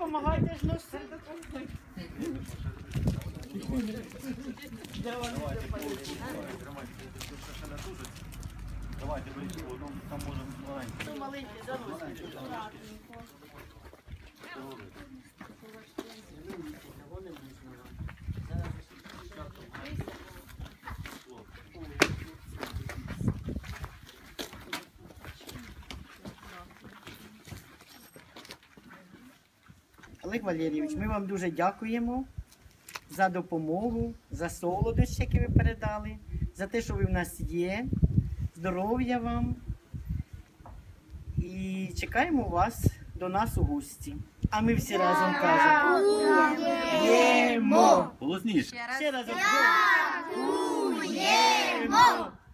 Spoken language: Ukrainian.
допомагайте ж носити. Давайте беріть там можемо маленький. Ну, маленький заносить. Олег Валерійович, ми вам дуже дякуємо за допомогу, за солодощі, які ви передали, за те, що ви в нас є. Здоров'я вам. І чекаємо вас до нас у гості. А ми всі разом кажемо. Ємо! Голосніше. Ще разом. Дякуємо!